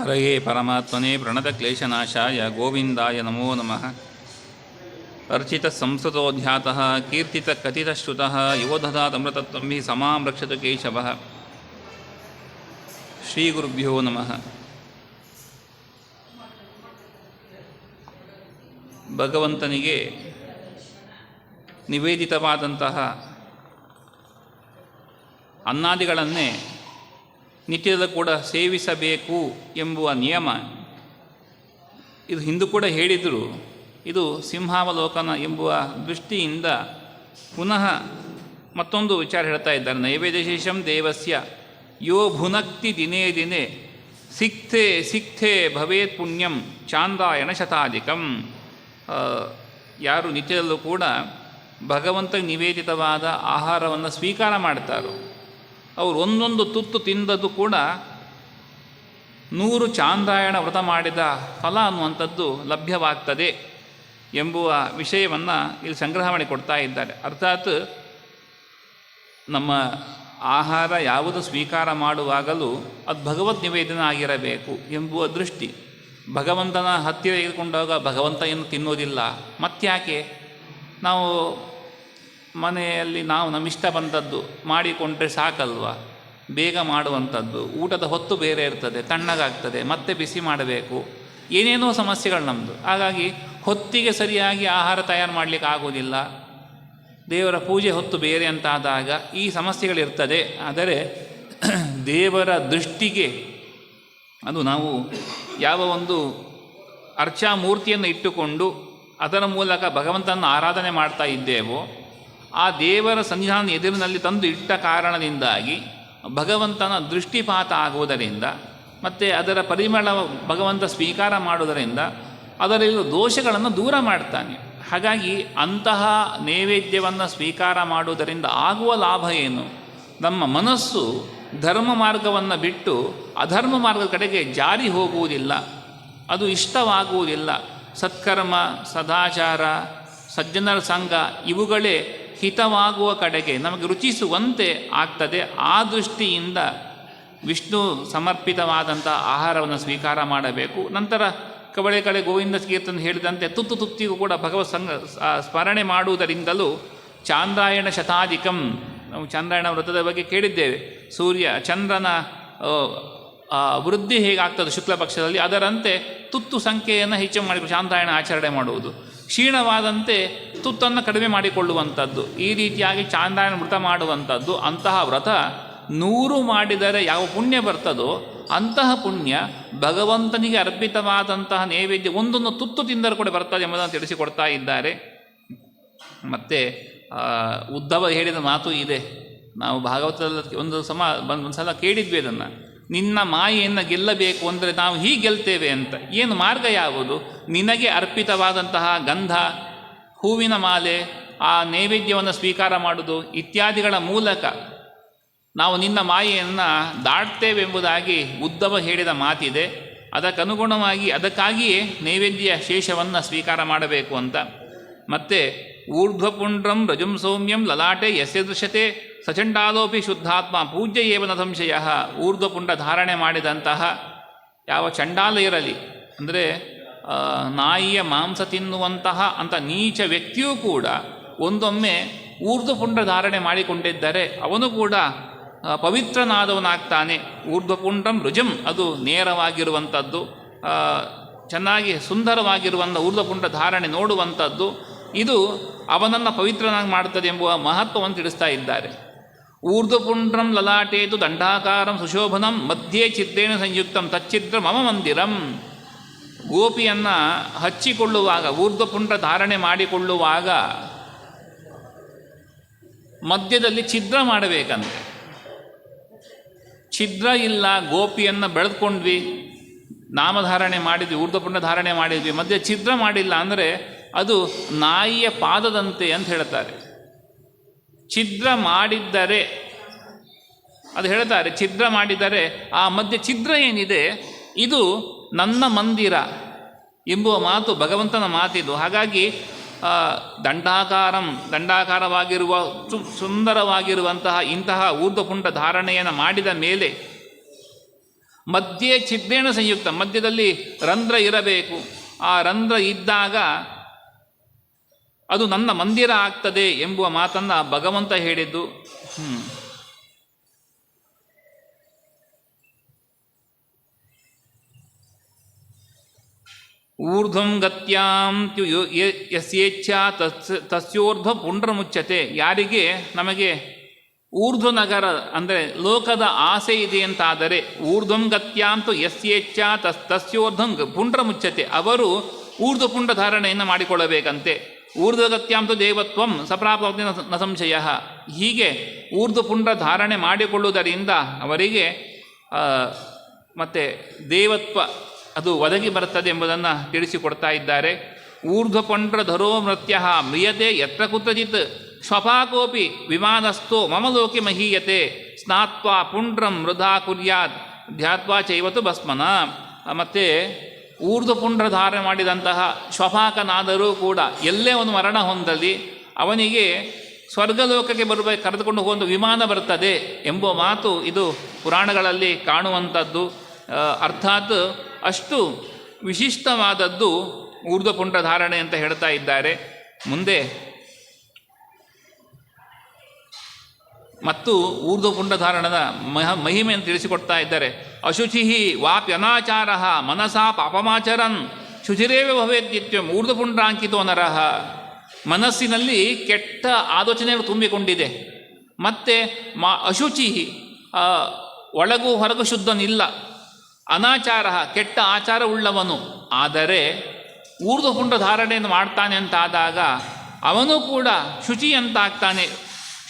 ಹರಯೇ ಪರಮಾತ್ಮನೇ ಪ್ರಣತಕ್ಲೇಶನಾಶಾಯ ಗೋವಿಂದಾಯ ನಮೋ ನಮಃ. ಅರ್ಚಿತ ಅರ್ಚಿತಸಂಸ್ಕೃತೋಧ್ಯಾತಃ ಕೀರ್ತಿತಕಥಿತಶ್ರುತಃ ಯೋಧದಾತಮೃತತ್ವಂ ಹಿ ಸಮಾಂ ರಕ್ಷತು ಕೇಶವಃ. ಶ್ರೀಗುರುಭ್ಯೋ ನಮಃ. ಭಗವಂತನಿಗೆ ನಿವೇದಿತವಾದಂತಹ ಅನ್ನಾದಿಗಳನ್ನೇ ನಿತ್ಯದ ಕೂಡ ಸೇವಿಸಬೇಕು ಎಂಬುವ ನಿಯಮ. ಇದು ಹಿಂದೂ ಕೂಡ ಹೇಳಿದರು. ಇದು ಸಿಂಹಾವಲೋಕನ ಎಂಬುವ ದೃಷ್ಟಿಯಿಂದ ಪುನಃ ಮತ್ತೊಂದು ವಿಚಾರ ಹೇಳ್ತಾ ಇದ್ದಾರೆ ನೈವೇದ್ಯಶೇಷಂ ದೇವಸ್ಯ. ಯೋ ಭುನಕ್ತಿ ದಿನೇ ದಿನೇ. ಸಿಕ್ಥೆ ಸಿಕ್ಥೆ ಭವೇತ್ ಪುಣ್ಯಂ ಚಾಂದಾಯನ ಶತಾಧಿಕಂ. ಯಾರು ನಿತ್ಯದಲ್ಲೂ ಕೂಡ ಭಗವಂತ ನಿವೇದಿತವಾದ ಆಹಾರವನ್ನು ಸ್ವೀಕಾರ ಮಾಡ್ತಾರೋ ಅವರು ಒಂದೊಂದು ತುತ್ತು ತಿಂದದ್ದು ಕೂಡ ನೂರು ಚಾಂದ್ರಾಯಣ ವ್ರತ ಮಾಡಿದ ಫಲ ಅನ್ನುವಂಥದ್ದು ಲಭ್ಯವಾಗ್ತದೆ ಎಂಬುವ ವಿಷಯವನ್ನು ಇಲ್ಲಿ ಸಂಗ್ರಹ ಮಾಡಿ ಕೊಡ್ತಾ ಇದ್ದಾರೆ. ಅರ್ಥಾತ್ ನಮ್ಮ ಆಹಾರ ಯಾವುದು ಸ್ವೀಕಾರ ಮಾಡುವಾಗಲೂ ಅದು ಭಗವದ್ ನಿವೇದನ ಆಗಿರಬೇಕು ಎಂಬುವ ದೃಷ್ಟಿ. ಭಗವಂತನ ಹತ್ತಿರ ತೆಗೆದುಕೊಂಡಾಗ ಭಗವಂತ ಏನು ತಿನ್ನೋದಿಲ್ಲ. ಮತ್ತ್ಯಾಕೆ? ನಾವು ಮನೆಯಲ್ಲಿ ನಾವು ನಮ್ಮಿಷ್ಟ ಬಂದದ್ದು ಮಾಡಿಕೊಂಡ್ರೆ ಸಾಕಲ್ವಾ? ಬೇಗ ಮಾಡುವಂಥದ್ದು, ಊಟದ ಹೊತ್ತು ಬೇರೆ ಇರ್ತದೆ, ತಣ್ಣಗಾಗ್ತದೆ, ಮತ್ತೆ ಬಿಸಿ ಮಾಡಬೇಕು. ಏನೇನೋ ಸಮಸ್ಯೆಗಳು ನಮ್ಮದು ಹಾಗಾಗಿ ಹೊತ್ತಿಗೆ ಸರಿಯಾಗಿ ಆಹಾರ ತಯಾರು ಮಾಡಲಿಕ್ಕೆ ಆಗೋದಿಲ್ಲ ದೇವರ ಪೂಜೆ ಹೊತ್ತು ಬೇರೆ ಅಂತಾದಾಗ ಈ ಸಮಸ್ಯೆಗಳಿರ್ತದೆ ಆದರೆ ದೇವರ ದೃಷ್ಟಿಗೆ ಅದು ನಾವು ಯಾವ ಒಂದು ಅರ್ಚಾ ಮೂರ್ತಿಯನ್ನು ಇಟ್ಟುಕೊಂಡು ಅದರ ಮೂಲಕ ಭಗವಂತನ ಆರಾಧನೆ ಮಾಡ್ತಾ ಇದ್ದೇವೋ ಆ ದೇವರ ಸನ್ನಿಧಾನ ಎದುರಿನಲ್ಲಿ ತಂದು ಇಟ್ಟ ಕಾರಣದಿಂದಾಗಿ ಭಗವಂತನ ದೃಷ್ಟಿಪಾತ ಆಗುವುದರಿಂದ ಮತ್ತು ಅದರ ಪರಿಮಳ ಭಗವಂತ ಸ್ವೀಕಾರ ಮಾಡುವುದರಿಂದ ಅದರಲ್ಲಿರುವ ದೋಷಗಳನ್ನು ದೂರ ಮಾಡ್ತಾನೆ. ಹಾಗಾಗಿ ಅಂತಹ ನೈವೇದ್ಯವನ್ನು ಸ್ವೀಕಾರ ಮಾಡುವುದರಿಂದ ಆಗುವ ಲಾಭ ಏನು? ನಮ್ಮ ಮನಸ್ಸು ಧರ್ಮ ಮಾರ್ಗವನ್ನು ಬಿಟ್ಟು ಅಧರ್ಮ ಮಾರ್ಗದ ಕಡೆಗೆ ಜಾರಿ ಹೋಗುವುದಿಲ್ಲ. ಅದು ಇಷ್ಟವಾಗುವುದಿಲ್ಲ. ಸತ್ಕರ್ಮ, ಸದಾಚಾರ, ಸಜ್ಜನರ ಸಂಘ ಇವುಗಳೇ ಹಿತವಾಗುವ ಕಡೆಗೆ ನಮಗೆ ರುಚಿಸುವಂತೆ ಆಗ್ತದೆ. ಆ ದೃಷ್ಟಿಯಿಂದ ವಿಷ್ಣು ಸಮರ್ಪಿತವಾದಂಥ ಆಹಾರವನ್ನು ಸ್ವೀಕಾರ ಮಾಡಬೇಕು. ನಂತರ ಕಬಳೆ ಕಡೆ ಗೋವಿಂದ ಕೀರ್ತನ ಹೇಳಿದಂತೆ ತುತ್ತು ತುತ್ತಿಗೂ ಕೂಡ ಭಗವತ್ ಸಂಘ ಸ್ಮರಣೆ ಮಾಡುವುದರಿಂದಲೂ ಚಾಂದ್ರಾಯಣ ಶತಾಧಿಕಂ, ನಾವು ಚಾಂದ್ರಾಯಣ ವ್ರತದ ಬಗ್ಗೆ ಕೇಳಿದ್ದೇವೆ. ಸೂರ್ಯ ಚಂದ್ರನ ವೃದ್ಧಿ ಹೇಗಾಗ್ತದೆ ಶುಕ್ಲ ಪಕ್ಷದಲ್ಲಿ, ಅದರಂತೆ ತುತ್ತು ಸಂಖ್ಯೆಯನ್ನು ಹೆಚ್ಚು ಮಾಡಿ ಚಾಂದ್ರಾಯಣ ಆಚರಣೆ ಮಾಡುವುದು. ಕ್ಷೀಣವಾದಂತೆ ತುತ್ತನ್ನು ಕಡಿಮೆ ಮಾಡಿಕೊಳ್ಳುವಂಥದ್ದು, ಈ ರೀತಿಯಾಗಿ ಚಾಂದಾಯನ ವ್ರತ ಮಾಡುವಂಥದ್ದು, ಅಂತಹ ವ್ರತ ನೂರು ಮಾಡಿದರೆ ಯಾವ ಪುಣ್ಯ ಬರ್ತದೋ ಅಂತಹ ಪುಣ್ಯ ಭಗವಂತನಿಗೆ ಅರ್ಪಿತವಾದಂತಹ ನೈವೇದ್ಯ ಒಂದೊಂದು ತುತ್ತು ತಿಂದರೂ ಕೂಡ ಬರ್ತದೆ ಎಂಬುದನ್ನು ತಿಳಿಸಿಕೊಡ್ತಾ ಇದ್ದಾರೆ. ಮತ್ತು ಉದ್ದವ ಹೇಳಿದ ಮಾತು ಇದೆ. ನಾವು ಭಾಗವತದಲ್ಲಿ ಒಂದು ಸಮ ಒಂದು ಸಲ ಕೇಳಿದ್ವಿ ಅದನ್ನು. ನಿನ್ನ ಮಾಯೆಯನ್ನು ಗೆಲ್ಲಬೇಕು ಅಂದರೆ ನಾವು ಹೀಗೆ ಗೆಲ್ತೇವೆ ಅಂತ. ಏನು ಮಾರ್ಗ ಯಾವುದು? ನಿನಗೆ ಅರ್ಪಿತವಾದಂತಹ ಗಂಧ ಹೂವಿನ ಮಾಲೆ, ಆ ನೈವೇದ್ಯವನ್ನು ಸ್ವೀಕಾರ ಮಾಡುವುದು ಇತ್ಯಾದಿಗಳ ಮೂಲಕ ನಾವು ನಿನ್ನ ಮಾಯೆಯನ್ನು ದಾಟ್ತೇವೆಂಬುದಾಗಿ ಉದ್ದವ ಹೇಳಿದ ಮಾತಿದೆ. ಅದಕ್ಕನುಗುಣವಾಗಿ ಅದಕ್ಕಾಗಿಯೇ ನೈವೇದ್ಯ ಶೇಷವನ್ನು ಸ್ವೀಕಾರ ಮಾಡಬೇಕು ಅಂತ. ಮತ್ತು ಊರ್ಧ್ವಪುಂಡ್ರಂ ರಜುಂ ಸೌಮ್ಯಂ ಲಲಾಟೆ ಯಸ್ಯ ದೃಶ್ಯತೆ ಸಚಂಡಾಲೋಪಿ ಶುದ್ಧಾತ್ಮ ಪೂಜ್ಯ ಏವನ ಸಂಶಯ ಊರ್ಧ್ವಪುಂಡ ಧಾರಣೆ ಮಾಡಿದಂತಹ ಯಾವ ಚಂಡಾಲ ಇರಲಿ, ಅಂದರೆ ನಾಯಿಯ ಮಾಂಸ ತಿನ್ನುವಂತಹ ಅಂತ ನೀಚ ವ್ಯಕ್ತಿಯೂ ಕೂಡ ಒಂದೊಮ್ಮೆ ಊರ್ಧ್ವಪುಂಡ ಧಾರಣೆ ಮಾಡಿಕೊಂಡಿದ್ದರೆ ಅವನು ಕೂಡ ಪವಿತ್ರನಾದವನಾಗ್ತಾನೆ. ಊರ್ಧ್ವಪುಂಡ್ರಂ ರುಜಂ, ಅದು ನೇರವಾಗಿರುವಂಥದ್ದು. ಚೆನ್ನಾಗಿ ಸುಂದರವಾಗಿರುವಂಥ ಊರ್ಧ್ವಪುಂಡ ಧಾರಣೆ ನೋಡುವಂಥದ್ದು. ಇದು ಅವನನ್ನು ಪವಿತ್ರನಾಗಿ ಮಾಡುತ್ತದೆ ಎಂಬುವ ಮಹತ್ವವನ್ನು ತಿಳಿಸ್ತಾ ಇದ್ದಾರೆ. ಊರ್ಧ್ವಪುಂಡ್ರಂ ಲಲಾಟೇತು ದಂಡಾಕಾರಂ ಸುಶೋಭನಂ ಮಧ್ಯೆ ಚಿತ್ರೇಣ ಸಂಯುಕ್ತಂ ತಚ್ಚಿದ್ರ ಮಮ ಮಂದಿರಂ. ಗೋಪಿಯನ್ನು ಹಚ್ಚಿಕೊಳ್ಳುವಾಗ ಊರ್ಧ್ವಪುಂಡ ಧಾರಣೆ ಮಾಡಿಕೊಳ್ಳುವಾಗ ಮಧ್ಯದಲ್ಲಿ ಛಿದ್ರ ಮಾಡಬೇಕಂತೆ. ಛಿದ್ರ ಇಲ್ಲ, ಗೋಪಿಯನ್ನು ಬೆಳೆದುಕೊಂಡ್ವಿ, ನಾಮಧಾರಣೆ ಮಾಡಿದ್ವಿ ಊರ್ಧ್ವಪುಂಡ ಧಾರಣೆ ಮಾಡಿದ್ವಿ, ಮಧ್ಯೆ ಛಿದ್ರ ಮಾಡಿಲ್ಲ ಅಂದರೆ ಅದು ನಾಯಿಯ ಪಾದದಂತೆ ಅಂತ ಹೇಳ್ತಾರೆ. ಛಿದ್ರ ಮಾಡಿದ್ದರೆ, ಅದು ಹೇಳ್ತಾರೆ, ಛಿದ್ರ ಮಾಡಿದರೆ ಆ ಮಧ್ಯೆ ಛಿದ್ರ ಏನಿದೆ, ಇದು ನನ್ನ ಮಂದಿರ ಎಂಬುವ ಮಾತು ಭಗವಂತನ ಮಾತಿದು. ಹಾಗಾಗಿ ದಂಡಾಕಾರಂ, ದಂಡಾಕಾರವಾಗಿರುವ ಸು- ಸುಂದರವಾಗಿರುವಂತಹ ಇಂತಹ ಊರ್ಧ್ವಪುಂಡ ಧಾರಣೆಯನ್ನು ಮಾಡಿದ ಮೇಲೆ ಮಧ್ಯೆ ಛಿದ್ರೇಣ ಸಂಯುಕ್ತ, ಮಧ್ಯದಲ್ಲಿ ರಂಧ್ರ ಇರಬೇಕು. ಆ ರಂಧ್ರ ಇದ್ದಾಗ ಅದು ನನ್ನ ಮಂದಿರ ಆಗ್ತದೆ ಎಂಬುವ ಮಾತನ್ನು ಭಗವಂತ ಹೇಳಿದ್ದು. ಊರ್ಧ್ವಂ ಗತ್ಯಾಂ ತ್ಯು ಯೋ- ಯ- ಯಸ್ಯೇಚ್ಛಾ ತಸ್ ತಸ್ಯೋರ್ಧ್ವ ಪುಂಡ್ರಮುಚ್ಚತೆ ಯಾರಿಗೆ? ನಮಗೆ ಊರ್ಧ್ವ ನಗರ ಅಂದರೆ ಲೋಕದ ಆಸೆ ಇದೆ ಅಂತಾದರೆ ಊರ್ಧ್ವಂ ಗತ್ಯಾಂತು ಯಸ್ಯೇಚ್ಛಾ ತಸ್ ತಸ್ಯೋರ್ಧ್ವಂ ಪುಂಡ್ರ ಮುಚ್ಚತೆ ಅವರು ಊರ್ಧ್ವ ಪುಂಡ ಧಾರಣೆಯನ್ನು ಮಾಡಿಕೊಳ್ಳಬೇಕಂತೆ. ಊರ್ಧ್ವಗತ್ಯಾಂತು ದೇವತ್ವಂ ಸಪ್ರಾಪ್ತಿ ನ ಸಂಶಯ. ಹೀಗೆ ಊರ್ಧ್ವ ಪುಂಡ ಧಾರಣೆ ಮಾಡಿಕೊಳ್ಳುವುದರಿಂದ ಅವರಿಗೆ ಮತ್ತೆ ದೇವತ್ವ ಅದು ಒದಗಿ ಬರುತ್ತದೆ ಎಂಬುದನ್ನು ತಿಳಿಸಿಕೊಡ್ತಾ ಇದ್ದಾರೆ. ಊರ್ಧ್ವಪಂಡ್ರ ಧರೋ ಮೃತ್ಯ ಮ್ರಿಯತೆ ಯತ್ರ ಕುತ್ರಚಿತ್ ಸ್ವಪಾಕೋಪಿ ವಿಮಾನಸ್ಥೋ ಮಮ ಲೋಕೆ ಮಹೀಯತೆ ಸ್ನಾತ್ವಾ ಪುಂಡ್ರಂ ಮೃಧಾ ಕುರ್ಯಾತ್ ಧ್ಯಾತ್ವಾ ಚೈವತು ಭಸ್ಮನ. ಮತ್ತು ಊರ್ಧ್ವಪುಂಡ್ರ ಧಾರಣೆ ಮಾಡಿದಂತಹ ಶ್ವಪಾಕನಾದರೂ ಕೂಡ ಎಲ್ಲೇ ಒಂದು ಮರಣ ಹೊಂದಲಿ, ಅವನಿಗೆ ಸ್ವರ್ಗಲೋಕಕ್ಕೆ ಬರಬೇಕು ಕರೆದುಕೊಂಡು ಹೋಗುವ ವಿಮಾನ ಬರ್ತದೆ ಎಂಬ ಮಾತು ಇದು ಪುರಾಣಗಳಲ್ಲಿ ಕಾಣುವಂಥದ್ದು ಅರ್ಥಾತ್ ಅಷ್ಟು ವಿಶಿಷ್ಟವಾದದ್ದು ಊರ್ಧ್ವಪುಂಡ ಧಾರಣೆ ಅಂತ ಹೇಳ್ತಾ ಇದ್ದಾರೆ. ಮುಂದೆ ಮತ್ತು ಊರ್ಧ್ವಪುಂಡ ಧಾರಣದ ಮಹ, ಮಹಿಮೆಯನ್ನು ತಿಳಿಸಿಕೊಡ್ತಾ ಇದ್ದಾರೆ. ಅಶುಚಿ ವಾಪ್ಯನಾಚಾರ ಮನಸಾ ಪಾಪಮಾಚರನ್ ಶುಚಿರೇವ ಭವೇದ್ಯತ್ಯಂ ಊರ್ಧ್ವಪುಂಡ್ರಾಂಕಿತೋ ನರಹ ಮನಸ್ಸಿನಲ್ಲಿ ಕೆಟ್ಟ ಆಲೋಚನೆಗಳು ತುಂಬಿಕೊಂಡಿದೆ. ಮತ್ತು ಮಾ ಅಶುಚಿ ಒಳಗೂ ಹೊರಗೂ ಶುದ್ಧನಿಲ್ಲ. ಅನಾಚಾರ ಕೆಟ್ಟ ಆಚಾರ ಉಳ್ಳವನು. ಆದರೆ ಊರ್ಧ್ವಪುಂಡ ಧಾರಣೆಯನ್ನು ಮಾಡ್ತಾನೆ ಅಂತಾದಾಗ ಅವನು ಕೂಡ ಶುಚಿ ಅಂತಾಗ್ತಾನೆ.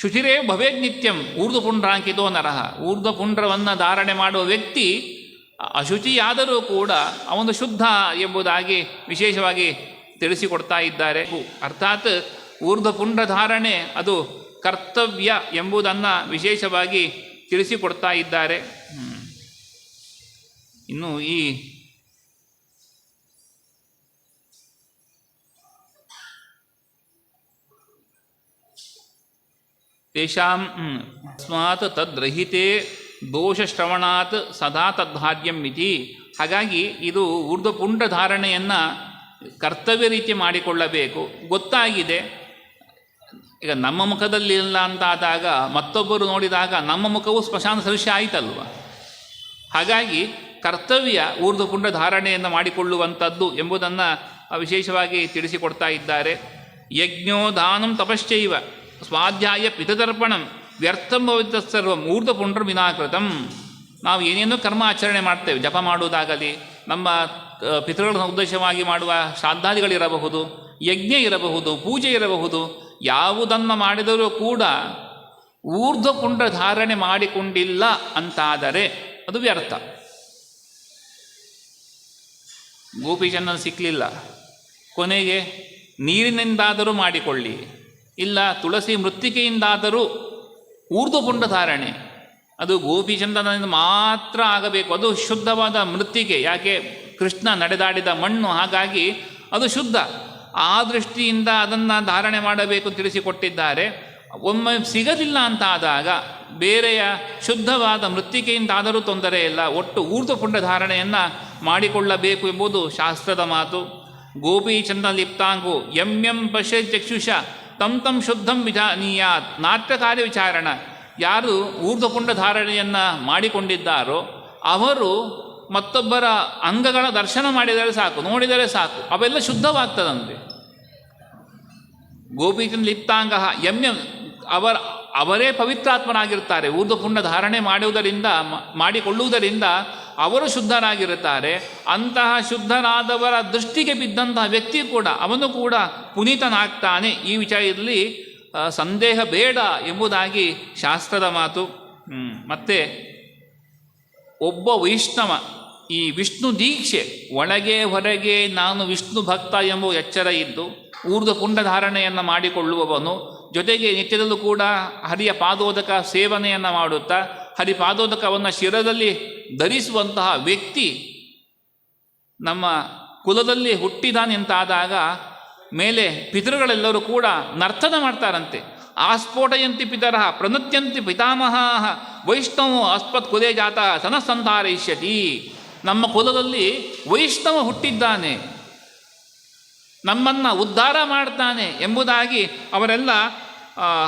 ಶುಚಿರೇ ಭವೇದ್ ನಿತ್ಯಂ ಊರ್ಧ್ವಪುಂಡ್ರಾಂಕಿತೋ ನರಹ. ಊರ್ಧ್ವಪುಂಡ್ರವನ್ನು ಧಾರಣೆ ಮಾಡುವ ವ್ಯಕ್ತಿ ಅಶುಚಿಯಾದರೂ ಕೂಡ ಅವನು ಶುದ್ಧ ಎಂಬುದಾಗಿ ವಿಶೇಷವಾಗಿ ತಿಳಿಸಿಕೊಡ್ತಾ ಇದ್ದಾರೆ. ಅರ್ಥಾತ್ ಊರ್ಧ್ವಪುಂಡ್ರ ಧಾರಣೆ ಅದು ಕರ್ತವ್ಯ ಎಂಬುದನ್ನು ವಿಶೇಷವಾಗಿ ತಿಳಿಸಿಕೊಡ್ತಾ ಇದ್ದಾರೆ. ಇನ್ನು ಈ ತೇಷಾಂ ತಸ್ಮಾತ್ ತದ್ರಹಿತೆ ದೋಷಶ್ರವಣಾತ್ ಸದಾ ತದ್ಭಾಗ್ಯಂ ಇತಿ. ಹಾಗಾಗಿ ಇದು ಊರ್ಧ್ವಪುಂಡ ಧಾರಣೆಯನ್ನು ಕರ್ತವ್ಯ ರೀತಿ ಮಾಡಿಕೊಳ್ಳಬೇಕು. ಗೊತ್ತಾಗಿದೆ. ಈಗ ನಮ್ಮ ಮುಖದಲ್ಲಿ ಇಲ್ಲ ಅಂತಾದಾಗ ಮತ್ತೊಬ್ಬರು ನೋಡಿದಾಗ ನಮ್ಮ ಮುಖವು ಸ್ಮಶಾನ ಸದೃಶ್ಯ ಆಯಿತಲ್ವ? ಹಾಗಾಗಿ ಕರ್ತವ್ಯ ಊರ್ಧ್ವಪುಂಡ ಧಾರಣೆಯನ್ನು ಮಾಡಿಕೊಳ್ಳುವಂಥದ್ದು ಎಂಬುದನ್ನು ವಿಶೇಷವಾಗಿ ತಿಳಿಸಿಕೊಡ್ತಾ ಇದ್ದಾರೆ. ಯಜ್ಞೋ ದಾನಂ ತಪಶ್ಚೈವ ಸ್ವಾಧ್ಯಾಯ ಪಿತದರ್ಪಣಂ ವ್ಯರ್ಥಂ ಸರ್ವಂ ಊರ್ಧ್ವಪುಂಡ್ರ ವಿನಾಕೃತಂ. ನಾವು ಏನೇನೋ ಕರ್ಮ ಆಚರಣೆ ಮಾಡ್ತೇವೆ, ಜಪ ಮಾಡುವುದಾಗಲಿ, ನಮ್ಮ ಪಿತೃಗಳನ್ನು ಉದ್ದೇಶವಾಗಿ ಮಾಡುವ ಶ್ರಾದ್ದಾದಿಗಳಿರಬಹುದು, ಯಜ್ಞ ಇರಬಹುದು, ಪೂಜೆ ಇರಬಹುದು, ಯಾವುದನ್ನು ಮಾಡಿದರೂ ಕೂಡ ಊರ್ಧ್ವಪುಂಡ ಧಾರಣೆ ಮಾಡಿಕೊಂಡಿಲ್ಲ ಅಂತಾದರೆ ಅದು ವ್ಯರ್ಥ. ಗೋಪೀಚಂದನ ಸಿಕ್ಕಲಿಲ್ಲ ಕೊನೆಗೆ ನೀರಿನಿಂದಾದರೂ ಮಾಡಿಕೊಳ್ಳಿ, ಇಲ್ಲ ತುಳಸಿ ಮೃತ್ತಿಕೆಯಿಂದಾದರೂ ಪುಂಡ ಧಾರಣೆ. ಅದು ಗೋಪಿಚಂದನದಿಂದ ಮಾತ್ರ ಆಗಬೇಕು. ಅದು ಶುದ್ಧವಾದ ಮೃತ್ತಿಕೆ. ಯಾಕೆ? ಕೃಷ್ಣ ನಡೆದಾಡಿದ ಮಣ್ಣು, ಹಾಗಾಗಿ ಅದು ಶುದ್ಧ. ಆ ದೃಷ್ಟಿಯಿಂದ ಅದನ್ನು ಧಾರಣೆ ಮಾಡಬೇಕು ತಿಳಿಸಿಕೊಟ್ಟಿದ್ದಾರೆ. ಒಮ್ಮೆ ಸಿಗಲಿಲ್ಲ ಅಂತ ಆದಾಗ ಬೇರೆಯ ಶುದ್ಧವಾದ ಮೃತ್ತಿಕೆಯಿಂದಾದರೂ ತೊಂದರೆ ಇಲ್ಲ. ಒಟ್ಟು ಪುಂಡ ಧಾರಣೆಯನ್ನು ಮಾಡಿಕೊಳ್ಳಬೇಕು ಎಂಬುದು ಶಾಸ್ತ್ರದ ಮಾತು. ಗೋಪೀಚಂದ ಲಿಪ್ತಾಂಗು ಎಂ ಎಂ ಪಶ್ಯ ಚಕ್ಷುಷ, ತಂ ತಂ ಶುದ್ಧಂ ವಿಧಾನೀಯಾತ್ ನಾಟ್ಯಕಾರ್ಯ ವಿಚಾರಣ. ಯಾರು ಊರ್ಧ್ವಕುಂಡ ಧಾರಣೆಯನ್ನು ಮಾಡಿಕೊಂಡಿದ್ದಾರೋ, ಅವರು ಮತ್ತೊಬ್ಬರ ಅಂಗಗಳ ದರ್ಶನ ಮಾಡಿದರೆ ಸಾಕು, ನೋಡಿದರೆ ಸಾಕು, ಅವೆಲ್ಲ ಶುದ್ಧವಾಗ್ತದಂತೆ. ಗೋಪೀಚಂದ ಲಿಪ್ತಾಂಗ ಎಂ ಎಂ ಅವರ, ಅವರೇ ಪವಿತ್ರಾತ್ಮನಾಗಿರ್ತಾರೆ, ಊರ್ಧ್ವಕುಂಡ ಧಾರಣೆ ಮಾಡುವುದರಿಂದ ಮಾಡಿಕೊಳ್ಳುವುದರಿಂದ ಅವರು ಶುದ್ಧರಾಗಿರುತ್ತಾರೆ ಅಂತಹ ಶುದ್ಧರಾದವರ ದೃಷ್ಟಿಗೆ ಬಿದ್ದಂತಹ ವ್ಯಕ್ತಿ ಕೂಡ ಅವನು ಕೂಡ ಪುನೀತನಾಗ್ತಾನೆ ಈ ವಿಚಾರದಲ್ಲಿ ಸಂದೇಹ ಬೇಡ ಎಂಬುದಾಗಿ ಶಾಸ್ತ್ರದ ಮಾತು. ಮತ್ತೆ ಒಬ್ಬ ವೈಷ್ಣವ ಈ ವಿಷ್ಣು ದೀಕ್ಷೆ, ಒಳಗೆ ಹೊರಗೆ ನಾನು ವಿಷ್ಣು ಭಕ್ತ ಎಂಬ ಎಚ್ಚರ ಇದ್ದು ಊರ್ಧ ಕುಂಡಧಾರಣೆಯನ್ನು ಮಾಡಿಕೊಳ್ಳುವವನು, ಜೊತೆಗೆ ನಿತ್ಯದಲ್ಲೂ ಕೂಡ ಹರಿಯ ಪಾದೋದಕ ಸೇವನೆಯನ್ನು ಮಾಡುತ್ತಾ ಹರಿ ಪಾದೋದಕವನ್ನು ಶಿರದಲ್ಲಿ ಧರಿಸುವಂತಹ ವ್ಯಕ್ತಿ ನಮ್ಮ ಕುಲದಲ್ಲಿ ಹುಟ್ಟಿದಾನೆಂತಾದಾಗ ಮೇಲೆ ಪಿತೃಗಳೆಲ್ಲರೂ ಕೂಡ ನರ್ತನ ಮಾಡ್ತಾರಂತೆ. ಆಸ್ಫೋಟಯಂತಿ ಪಿತರ ಪ್ರನತ್ಯಂತಿ ಪಿತಾಮಹ ವೈಷ್ಣವ ಅಸ್ಪತ್ ಕುಲೇ ಜಾತ ಸನಸಂತಾರಯಿಷ್ಯತಿ ನಮ್ಮ ಕುಲದಲ್ಲಿ ವೈಷ್ಣವ ಹುಟ್ಟಿದ್ದಾನೆ. ನಮ್ಮನ್ನು ಉದ್ಧಾರ ಮಾಡ್ತಾನೆ ಎಂಬುದಾಗಿ ಅವರೆಲ್ಲ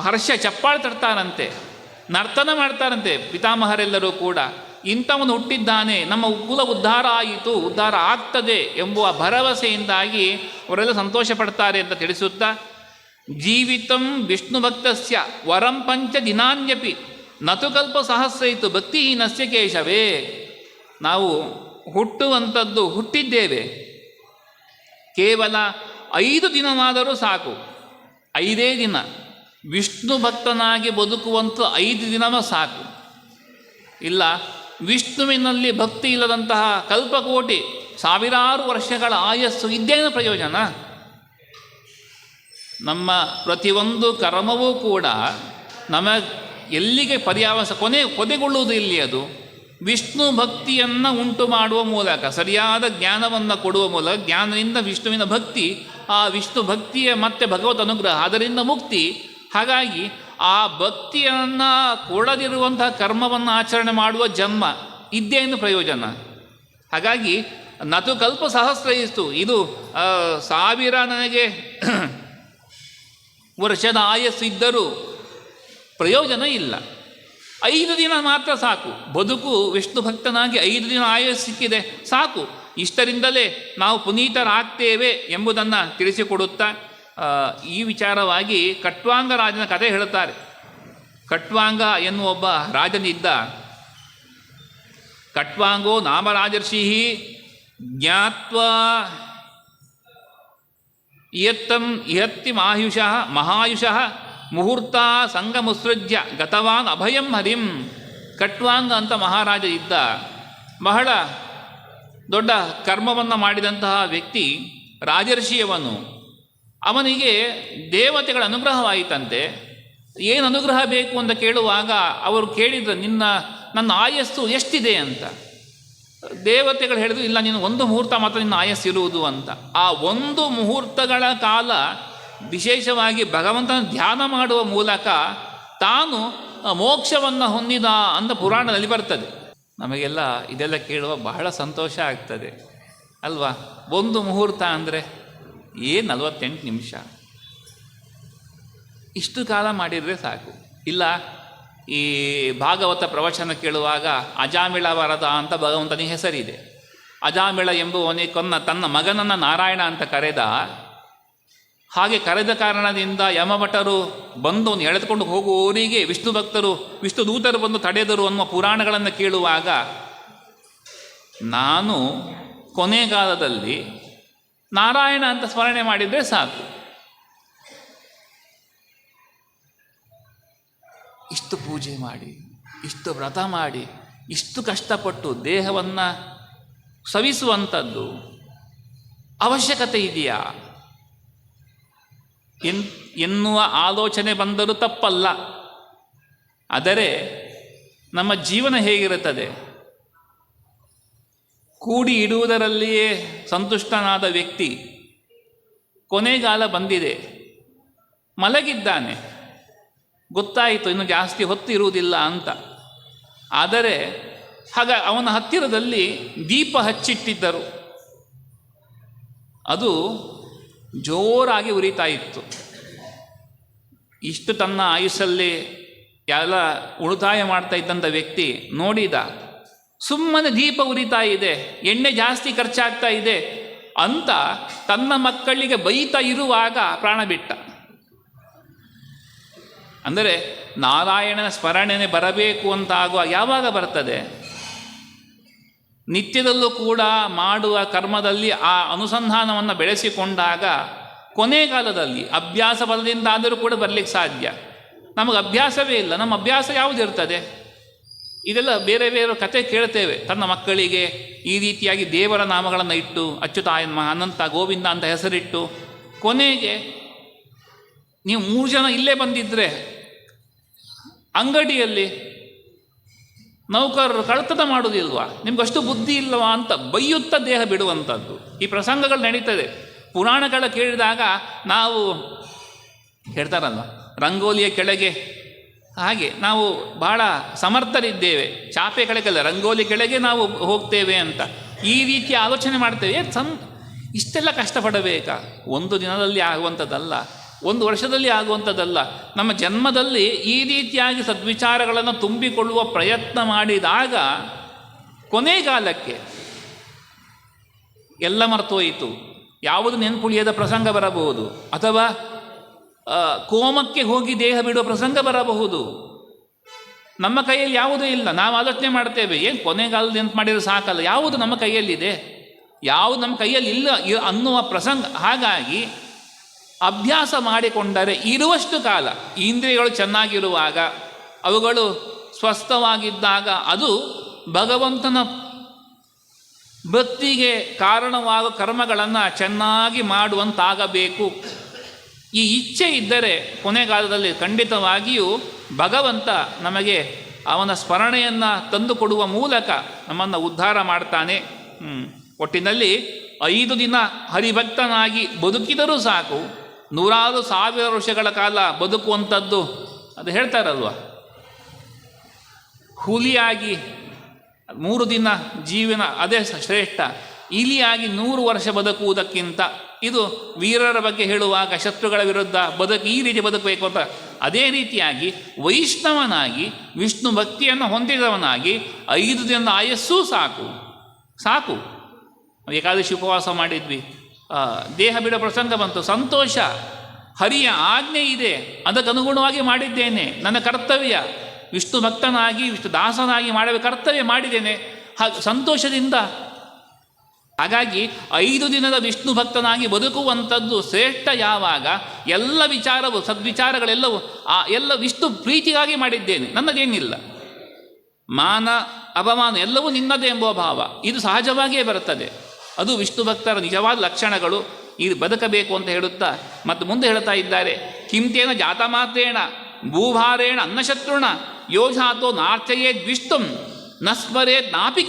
ಹರ್ಷ ಚಪ್ಪಾಳೆ ತಡ್ತಾರಂತೆ ನರ್ತನ ಮಾಡ್ತಾರಂತೆ ಪಿತಾಮಹರೆಲ್ಲರೂ ಕೂಡ. ಇಂಥವನು ಹುಟ್ಟಿದ್ದಾನೆ, ನಮ್ಮ ಕುಲ ಉದ್ಧಾರ ಆಯಿತು, ಉದ್ಧಾರ ಆಗ್ತದೆ ಎಂಬುವ ಭರವಸೆಯಿಂದಾಗಿ ಅವರೆಲ್ಲ ಸಂತೋಷ ಪಡ್ತಾರೆ ಅಂತ ತಿಳಿಸುತ್ತಾ, ಜೀವಿತಂ ವಿಷ್ಣು ಭಕ್ತಸ್ಯ ವರಂ ಪಂಚ ದಿನಾನ್ಯಪಿ ನತುಕಲ್ಪ ಸಹಸ್ರಯಿತು ಭಕ್ತಿಹೀನಸ್ಯ ಕೇಶವೇ. ನಾವು ಹುಟ್ಟುವಂಥದ್ದು ಹುಟ್ಟಿದ್ದೇವೆ. ಕೇವಲ ಐದು ದಿನವಾದರೂ ಸಾಕು, ಐದೇ ದಿನ. ವಿಷ್ಣು ಭಕ್ತನಾಗಿ ಬದುಕುವಂಥ ಐದು ದಿನವೂ ಸಾಕು. ಇಲ್ಲ, ವಿಷ್ಣುವಿನಲ್ಲಿ ಭಕ್ತಿ ಇಲ್ಲದಂತಹ ಕಲ್ಪಕೋಟಿ ಸಾವಿರಾರು ವರ್ಷಗಳ ಆಯಸ್ಸು ಇದ್ದೇನು ಪ್ರಯೋಜನ? ನಮ್ಮ ಪ್ರತಿಯೊಂದು ಕರ್ಮವೂ ಕೂಡ ನಮ ಎಲ್ಲಿಗೆ ಪರ್ಯಾವಸ ಕೊನೆ, ಕೊನೆಗೊಳ್ಳುವುದು ಇಲ್ಲಿ ಅದು. ವಿಷ್ಣು ಭಕ್ತಿಯನ್ನು ಉಂಟು ಮಾಡುವ ಮೂಲಕ, ಸರಿಯಾದ ಜ್ಞಾನವನ್ನು ಕೊಡುವ ಮೂಲಕ, ಜ್ಞಾನದಿಂದ ವಿಷ್ಣುವಿನ ಭಕ್ತಿ, ಆ ವಿಷ್ಣು ಭಕ್ತಿಯ ಮತ್ತೆ ಭಗವತ್ ಅನುಗ್ರಹ, ಅದರಿಂದ ಮುಕ್ತಿ ಹಾಗಾಗಿ ಆ ಭಕ್ತಿಯನ್ನು ಕೊಡದಿರುವಂತಹ ಕರ್ಮವನ್ನು ಆಚರಣೆ ಮಾಡುವ ಜನ್ಮ ಇದ್ದೇನು ಪ್ರಯೋಜನ. ಹಾಗಾಗಿ ನತು ಕಲ್ಪ ಸಹಸ್ರಯಿಸ್ತು ಇದು ಆ, ಸಾವಿರ ನನಗೆ ವರ್ಷದ ಆಯಸ್ಸು ಇದ್ದರೂ ಪ್ರಯೋಜನ ಇಲ್ಲ. ಐದು ದಿನ ಮಾತ್ರ ಸಾಕು. ಬದುಕು ವಿಷ್ಣು ಭಕ್ತನಾಗಿ ಐದು ದಿನ ಆಯಸ್ಸು ಸಿಕ್ಕಿದೆ. ಸಾಕು. ಇಷ್ಟರಿಂದಲೇ ನಾವು ಪುನೀತರಾಗ್ತೇವೆ ಎಂಬುದನ್ನು ತಿಳಿಸಿಕೊಡುತ್ತಾ ಈ ವಿಚಾರವಾಗಿ ಕಟ್ವಾಂಗ ರಾಜನ ಕಥೆ ಹೇಳುತ್ತಾರೆ. ಕಟ್ವಾಂಗ ಎನ್ನುವ ಒಬ್ಬ ರಾಜನಿದ್ದ. ಕಟ್ವಾಂಗೋ ನಾಮರಾಜರ್ಷಿ ಜ್ಞಾತ್ವ ಇಯತ್ತಂ ಇಹತ್ತಿ ಮಾಯುಷಃ ಮಹಾಯುಷಃ ಮುಹೂರ್ತ ಸಂಗಮುತ್ಸೃಜ್ಯ ಗತವಾನ್ ಅಭಯಂ ಹರಿಂ. ಕಟ್ವಾಂಗ ಅಂತ ಮಹಾರಾಜ ಇದ್ದ. ಬಹಳ ದೊಡ್ಡ ಕರ್ಮವನ್ನು ಮಾಡಿದಂತಹ ವ್ಯಕ್ತಿ ರಾಜರ್ಷಿಯವನು. ಅವನಿಗೆ ದೇವತೆಗಳ ಅನುಗ್ರಹವಾಯಿತಂತೆ. ಏನು ಅನುಗ್ರಹ ಬೇಕು ಅಂತ ಕೇಳುವಾಗ ಅವರು ಕೇಳಿದ್ರು, ನಿನ್ನ, ನನ್ನ ಆಯಸ್ಸು ಎಷ್ಟಿದೆ ಅಂತ? ದೇವತೆಗಳು ಹೇಳಿದ್ರು, ಇಲ್ಲ, ನೀನು ಒಂದು ಮುಹೂರ್ತ ಮಾತ್ರ ನಿನ್ನ ಆಯಸ್ಸು ಇರುವುದು ಅಂತ. ಆ ಒಂದು ಮುಹೂರ್ತಗಳ ಕಾಲ ವಿಶೇಷವಾಗಿ ಭಗವಂತನ ಧ್ಯಾನ ಮಾಡುವ ಮೂಲಕ ತಾನು ಮೋಕ್ಷವನ್ನು ಹೊಂದಿದ ಅಂತ ಪುರಾಣದಲ್ಲಿ ಬರ್ತದೆ. ನಮಗೆಲ್ಲ ಇದೆಲ್ಲ ಕೇಳುವ ಬಹಳ ಸಂತೋಷ ಆಗ್ತದೆ. ಅಲ್ವಾ? ಒಂದು ಮುಹೂರ್ತ ಅಂದರೆ ಏನು ನಲವತ್ತೆಂಟು ನಿಮಿಷ? ಇಷ್ಟು ಕಾಲ ಮಾಡಿದರೆ ಸಾಕು. ಇಲ್ಲ, ಈ ಭಾಗವತ ಪ್ರವಚನ ಕೇಳುವಾಗ ಅಜಾಮಿಳ ವರದ ಅಂತ ಭಗವಂತನಿಗೆ ಹೆಸರಿದೆ. ಅಜಾಮಿಳ ಎಂಬುವನೇ ಕೊನ್ನ ತನ್ನ ಮಗನನ್ನು ನಾರಾಯಣ ಅಂತ ಕರೆದ. ಹಾಗೆ ಕರೆದ ಕಾರಣದಿಂದ ಯಮಭಟರು ಬಂದು ಎಳೆದುಕೊಂಡು ಹೋಗುವವರಿಗೆ ವಿಷ್ಣು ಭಕ್ತರು, ವಿಷ್ಣು ದೂತರು ಬಂದು ತಡೆದರು ಅನ್ನುವ ಪುರಾಣಗಳನ್ನು ಕೇಳುವಾಗ ನಾನು ಕೊನೆಗಾಲದಲ್ಲಿ ನಾರಾಯಣ ಅಂತ ಸ್ಮರಣೆ ಮಾಡಿದರೆ ಸಾಕು. ಇಷ್ಟು ಪೂಜೆ ಮಾಡಿ, ಇಷ್ಟು ವ್ರತ ಮಾಡಿ, ಇಷ್ಟು ಕಷ್ಟಪಟ್ಟು ದೇಹವನ್ನು ಸವಿಸುವಂಥದ್ದು ಅವಶ್ಯಕತೆ ಇದೆಯಾ? ಎನ್, ಎನ್ನುವ ಆಲೋಚನೆ ಬಂದರೂ ತಪ್ಪಲ್ಲ. ಆದರೆ ನಮ್ಮ ಜೀವನ ಹೇಗಿರುತ್ತದೆ? ಕೂಡಿ ಇಡುವುದರಲ್ಲಿಯೇ ಸಂತುಷ್ಟನಾದ ವ್ಯಕ್ತಿ ಕೊನೆಗಾಲ ಬಂದಿದೆ. ಮಲಗಿದ್ದಾನೆ. ಗೊತ್ತಾಯಿತು, ಇನ್ನು ಜಾಸ್ತಿ ಹೊತ್ತಿರುವುದಿಲ್ಲ ಅಂತ. ಆದರೆ, ಹಾಗ, ಅವನ ಹತ್ತಿರದಲ್ಲಿ ದೀಪ ಹಚ್ಚಿಟ್ಟಿದ್ದರು. ಅದು ಜೋರಾಗಿ ಉರಿತಾ ಇತ್ತು. ಇಷ್ಟು ತನ್ನ ಆಯುಷಲ್ಲಿ ಎಲ್ಲ ಉಳಿತಾಯ ಮಾಡ್ತಾ ಇದ್ದಂಥ ವ್ಯಕ್ತಿ ನೋಡಿದ. ಸುಮ್ಮನೆ ದೀಪ ಉರಿತಾ ಇದೆ, ಎಣ್ಣೆ ಜಾಸ್ತಿ ಖರ್ಚಾಗ್ತಾ ಇದೆ ಅಂತ ತನ್ನ ಮಕ್ಕಳಿಗೆ ಬೈತಾ ಇರುವಾಗ ಪ್ರಾಣ ಬಿಟ್ಟ. ಅಂದರೆ ನಾರಾಯಣನ ಸ್ಮರಣೆನೆ ಬರಬೇಕು ಅಂತ ಆಗುವ ಯಾವಾಗ ಬರ್ತದೆ? ನಿತ್ಯದಲ್ಲೂ ಕೂಡ ಮಾಡುವ ಕರ್ಮದಲ್ಲಿ ಆ ಅನುಸಂಧಾನವನ್ನು ಬೆಳೆಸಿಕೊಂಡಾಗ ಕೊನೆಗಾಲದಲ್ಲಿ ಅಭ್ಯಾಸ ಬಲದಿಂದಾದರೂ ಕೂಡ ಬರಲಿಕ್ಕೆ ಸಾಧ್ಯ. ನಮಗೆ ಅಭ್ಯಾಸವೇ ಇಲ್ಲ, ನಮ್ಮ ಅಭ್ಯಾಸ ಯಾವುದಿರ್ತದೆ? ಇದೆಲ್ಲ ಬೇರೆ ಬೇರೆ ಕತೆ ಕೇಳ್ತೇವೆ. ತನ್ನ ಮಕ್ಕಳಿಗೆ ಈ ರೀತಿಯಾಗಿ ದೇವರ ನಾಮಗಳನ್ನು ಇಟ್ಟು ಅಚ್ಯುತಾಯನ್ಮ ಅನಂತ, ಗೋವಿಂದ ಅಂತ ಹೆಸರಿಟ್ಟು, ಕೊನೆಗೆ ನೀವು ಮೂರು ಜನ ಇಲ್ಲೇ ಬಂದಿದ್ದರೆ ಅಂಗಡಿಯಲ್ಲಿ ನೌಕರರು ಕಳ್ತನ ಮಾಡುವುದಿಲ್ವಾ? ನಿಮ್ಗಷ್ಟು ಬುದ್ಧಿ ಇಲ್ಲವಾ ಅಂತ ಬೈಯುತ್ತ ದೇಹ ಬಿಡುವಂಥದ್ದು. ಈ ಪ್ರಸಂಗಗಳು ನಡೀತದೆ. ಪುರಾಣಗಳ ಕೇಳಿದಾಗ ನಾವು ಹೇಳ್ತಾರಲ್ಲ ರಂಗೋಲಿಯ ಕೆಳಗೆ ಹಾಗೆ ನಾವು ಬಹಳ ಸಮರ್ಥರಿದ್ದೇವೆ. ಚಾಪೆ ಕೆಳಗಲ್ಲ, ರಂಗೋಲಿ ಕೆಳಗೆ ನಾವು ಹೋಗ್ತೇವೆ ಅಂತ. ಈ ರೀತಿ ಆಲೋಚನೆ ಮಾಡ್ತೇವೆ. ಸಂ, ಇಷ್ಟೆಲ್ಲ ಕಷ್ಟಪಡಬೇಕಾ? ಒಂದು ದಿನದಲ್ಲಿ ಆಗುವಂಥದ್ದಲ್ಲ. ಒಂದು ವರ್ಷದಲ್ಲಿ ಆಗುವಂಥದ್ದಲ್ಲ. ನಮ್ಮ ಜನ್ಮದಲ್ಲಿ ಈ ರೀತಿಯಾಗಿ ಸದ್ವಿಚಾರಗಳನ್ನು ತುಂಬಿಕೊಳ್ಳುವ ಪ್ರಯತ್ನ ಮಾಡಿದಾಗ ಕೊನೆಗಾಲಕ್ಕೆ ಎಲ್ಲ ಮರ್ತೋಯಿತು. ಯಾವುದು ನೆನ್ಪುಳಿಯದ ಪ್ರಸಂಗ ಬರಬಹುದು. ಅಥವಾ ಕೋಮಕ್ಕೆ ಹೋಗಿ ದೇಹ ಬಿಡುವ ಪ್ರಸಂಗ ಬರಬಹುದು. ನಮ್ಮ ಕೈಯಲ್ಲಿ ಯಾವುದೂ ಇಲ್ಲ, ನಾವು ಆಲೋಚನೆ ಮಾಡ್ತೇವೆ, ಏನು ಕೊನೆಗಾಲದ ಎಂತ ಮಾಡಿದರೆ ಸಾಕಲ್ಲ, ಯಾವುದು ನಮ್ಮ ಕೈಯಲ್ಲಿದೆ? ಯಾವುದು ನಮ್ಮ ಕೈಯಲ್ಲಿ ಇಲ್ಲ ಅನ್ನುವ ಪ್ರಸಂಗ. ಹಾಗಾಗಿ ಅಭ್ಯಾಸ ಮಾಡಿಕೊಂಡರೆ ಇರುವಷ್ಟು ಕಾಲ, ಇಂದ್ರಿಯಗಳು ಚೆನ್ನಾಗಿರುವಾಗ, ಅವುಗಳು ಸ್ವಸ್ಥವಾಗಿದ್ದಾಗ ಅದು ಭಗವಂತನ ಭಕ್ತಿಗೆ ಕಾರಣವಾಗುವ ಕರ್ಮಗಳನ್ನು ಚೆನ್ನಾಗಿ ಮಾಡುವಂತಾಗಬೇಕು. ಈ ಇಚ್ಛೆ ಇದ್ದರೆ ಕೊನೆಗಾಲದಲ್ಲಿ ಖಂಡಿತವಾಗಿಯೂ ಭಗವಂತ ನಮಗೆ ಅವನ ಸ್ಮರಣೆಯನ್ನು ತಂದುಕೊಡುವ ಮೂಲಕ ನಮ್ಮನ್ನು ಉದ್ಧಾರ ಮಾಡ್ತಾನೆ. ಒಟ್ಟಿನಲ್ಲಿ ಐದು ದಿನ ಹರಿಭಕ್ತನಾಗಿ ಬದುಕಿದರೂ ಸಾಕು. ನೂರಾರು ಸಾವಿರ ವರ್ಷಗಳ ಕಾಲ ಬದುಕುವಂಥದ್ದು ಅದು ಹೇಳ್ತಾರಲ್ವ ಹುಲಿಯಾಗಿ ಮೂರು ದಿನ ಜೀವನ ಅದೇ ಶ್ರೇಷ್ಠ. ಇಲಿಯಾಗಿ ನೂರು ವರ್ಷ ಬದುಕುವುದಕ್ಕಿಂತ ಇದು ವೀರರ ಬಗ್ಗೆ ಹೇಳುವಾಗ ಶತ್ರುಗಳ ವಿರುದ್ಧ ಬದುಕು ಈ ರೀತಿ ಬದುಕಬೇಕು ಅಂತ ಅದೇ ರೀತಿಯಾಗಿ ವೈಷ್ಣವನಾಗಿ, ವಿಷ್ಣು ಭಕ್ತಿಯನ್ನು ಹೊಂದಿದವನಾಗಿ ಐದು ದಿನದ ಆಯಸ್ಸೂ ಸಾಕು ಸಾಕು. ಏಕಾದಶಿ ಉಪವಾಸ ಮಾಡಿದ್ವಿ. ದೇಹ ಬಿಡೋ ಪ್ರಸಂಗ ಬಂತು. ಸಂತೋಷ, ಹರಿಯ ಆಜ್ಞೆ ಇದೆ. ಅದಕ್ಕೆ ಅನುಗುಣವಾಗಿ ಮಾಡಿದ್ದೇನೆ. ನನ್ನ ಕರ್ತವ್ಯ. ವಿಷ್ಣು ಭಕ್ತನಾಗಿ, ವಿಷ್ಣು ದಾಸನಾಗಿ ಮಾಡಬೇಕು, ಕರ್ತವ್ಯ ಮಾಡಿದ್ದೇನೆ. ಹಾಗೆ ಸಂತೋಷದಿಂದ ಹಾಗಾಗಿ ಐದು ದಿನದ ವಿಷ್ಣು ಭಕ್ತನಾಗಿ ಬದುಕುವಂಥದ್ದು ಶ್ರೇಷ್ಠ ಯಾವಾಗ? ಎಲ್ಲ ವಿಚಾರವು, ಸದ್ವಿಚಾರಗಳೆಲ್ಲವೂ ಆ ಎಲ್ಲ ವಿಷ್ಣು ಪ್ರೀತಿಗಾಗಿ ಮಾಡಿದ್ದೇನೆ. ನನ್ನದೇನಿಲ್ಲ ಮಾನ, ಅಪಮಾನ ಎಲ್ಲವೂ ನಿನ್ನದೇ ಎಂಬುವ ಭಾವ. ಇದು ಸಹಜವಾಗಿಯೇ ಬರುತ್ತದೆ. ಅದು ವಿಷ್ಣು ಭಕ್ತರ ನಿಜವಾದ ಲಕ್ಷಣಗಳು. ಇದು ಬದುಕಬೇಕು ಅಂತ ಹೇಳುತ್ತಾ, ಮತ್ತು ಮುಂದೆ ಹೇಳ್ತಾ ಇದ್ದಾರೆ, ಕಿಂತೇನ ಜಾತಮಾತ್ರೇಣ, ಭೂಭಾರೇಣ ಅನ್ನಶತ್ರುಣ, ಯೋಜಾತೋ ನಾರ್ಚಯೇ ದ್ವಿಷ್ಟುಂ ನಸ್ಮರೇ ನಾಪಿ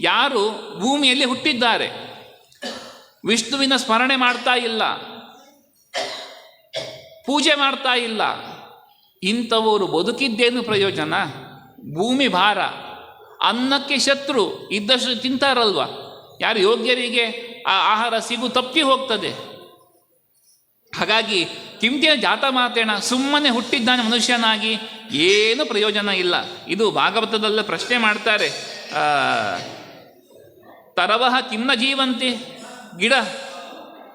ಯಾರು ಭೂಮಿಯಲ್ಲಿ ಹುಟ್ಟಿದ್ದಾರೆ? ವಿಷ್ಣುವಿನ ಸ್ಮರಣೆ ಮಾಡ್ತಾ ಇಲ್ಲ. ಪೂಜೆ ಮಾಡ್ತಾ ಇಲ್ಲ. ಇಂಥವರು ಬದುಕಿದ್ದೇನು ಪ್ರಯೋಜನ? ಭೂಮಿ ಭಾರ. ಅನ್ನಕ್ಕೆ ಶತ್ರು ಇದ್ದಷ್ಟು ತಿಂತಾರಲ್ವ? ಯಾರು ಯೋಗ್ಯರಿಗೆ ಆ ಆಹಾರ ಸಿಗು ತಪ್ಪಿ ಹೋಗ್ತದೆ. ಹಾಗಾಗಿ ಕಿಂತಿನ ಜಾತ ಮಾತೇಣ, ಸುಮ್ಮನೆ ಹುಟ್ಟಿದ್ದಾನೆ ಮನುಷ್ಯನಾಗಿ ಏನು ಪ್ರಯೋಜನ ಇಲ್ಲ. ಇದು ಭಾಗವತದಲ್ಲೇ ಪ್ರಶ್ನೆ ಮಾಡ್ತಾರೆ. ತರವಹ ಕಿನ್ನ ಜೀವಂತಿ. ಗಿಡ,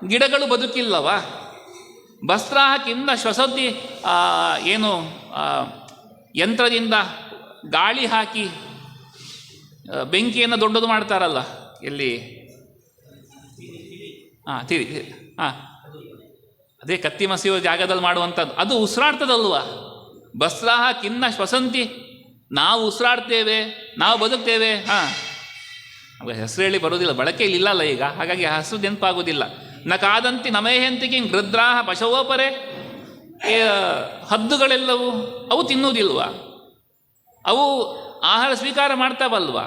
ಗಿಡಗಳು ಬದುಕಿಲ್ಲವ. ಬಸ್ತ್ರಾಹ ಕಿನ್ನ ಶ್ವಸತಿ ಏನು ಯಂತ್ರದಿಂದ ಗಾಳಿ ಹಾಕಿ ಬೆಂಕಿಯನ್ನು ದೊಡ್ಡದು ಮಾಡ್ತಾರಲ್ಲ, ಎಲ್ಲಿ? ಹಾಂ ತಿರಿ ಹಾಂ ಅದೇ ಕತ್ತಿ ಮಸಿಯುವ ಜಾಗದಲ್ಲಿ ಮಾಡುವಂಥದ್ದು. ಅದು ಉಸಿರಾಡ್ತದಲ್ವ? ಬಸ್ರಾಹ ಕಿನ್ನ ಶ್ವಸಂತಿ, ನಾವು ಉಸಿರಾಡ್ತೇವೆ, ನಾವು ಬದುಕ್ತೇವೆ, ಹಾಂ. ಹೆಸರು ಹೇಳಿ ಬರೋದಿಲ್ಲ ಬಳಕೆಯಲ್ಲಿ ಇಲ್ಲಲ್ಲ ಈಗ. ಹಾಗಾಗಿ ಹೆಸರು ನೆನಪಾಗೋದಿಲ್ಲ ನ ಕಾದಂತಿ ರುದ್ರಾಹ ಗೃದ್ರಾಹ ಪಶವೋಪರೆ ಹದ್ದುಗಳೆಲ್ಲವೂ ಅವು ತಿನ್ನುವುದಿಲ್ವ? ಅವು ಆಹಾರ ಸ್ವೀಕಾರ ಮಾಡ್ತಾವಲ್ವಾ?